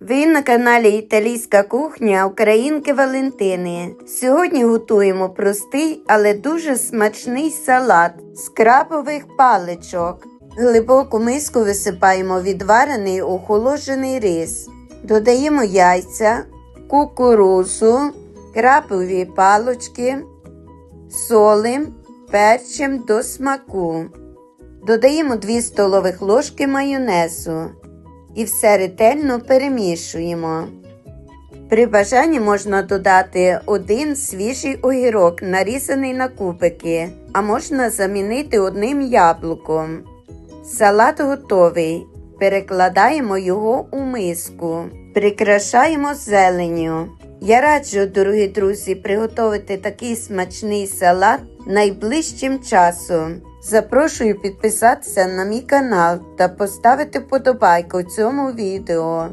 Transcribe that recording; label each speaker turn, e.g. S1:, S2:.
S1: Ви на каналі Італійська кухня Українки Валентини. Сьогодні готуємо простий, але дуже смачний салат з крабових паличок. Глибоку миску висипаємо відварений охолоджений рис. Додаємо яйця, кукурузу, крабові палочки, солим, перчим до смаку. Додаємо 2 столових ложки майонезу і все ретельно перемішуємо. При бажанні можна додати один свіжий огірок, нарізаний на кубики, а можна замінити одним яблуком. Салат готовий. Перекладаємо його у миску, прикрашаємо зеленню. Я раджу, дорогі друзі, приготувати такий смачний салат найближчим часом. Запрошую підписатися на мій канал та поставити вподобайку цьому відео.